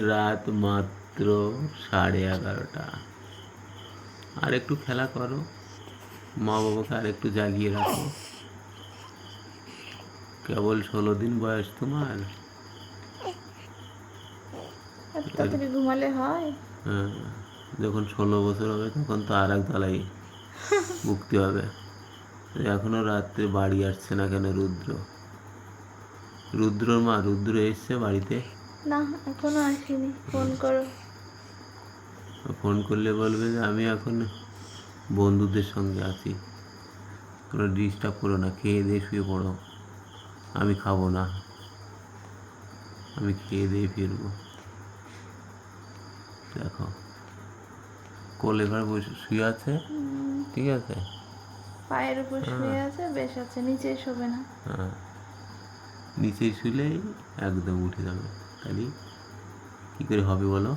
রাত মাত্র সাড়ে এগারোটা। আর একটু খেলা করো। মা বাবাকে আর একটু জাগিয়ে রাখো। কেবল ষোলো দিন বয়স তোমার? ঘুমালে হয়? হ্যাঁ যখন ষোলো বছর হবে তখন তো আর এক জ্বালাই মুক্তি হবে। এখনও রাত্রে বাড়ি আসছে না কেন রুদ্র? রুদ্রর মা রুদ্র এসছে বাড়িতে? না এখনও আসেনি। ফোন করো। ফোন করলে বলবে যে আমি এখন বন্ধুদের সঙ্গে আছি। কোনো ডিস্টার্ব করো না খেয়ে দিয়ে শুয়ে পড়ো। আমি খাব না। আমি খেয়ে দিয়ে ফিরবো। দেখো। কোলে ঘর বসে শুয়ে আছে? ঠিক আছে? পায়ের উপর শুয়ে আছে বেশ আছে নিচে শোবে না। হ্যাঁ। নিচে শুলেই একদম উঠে যাবে। তাহলে কী করে হবে বলো?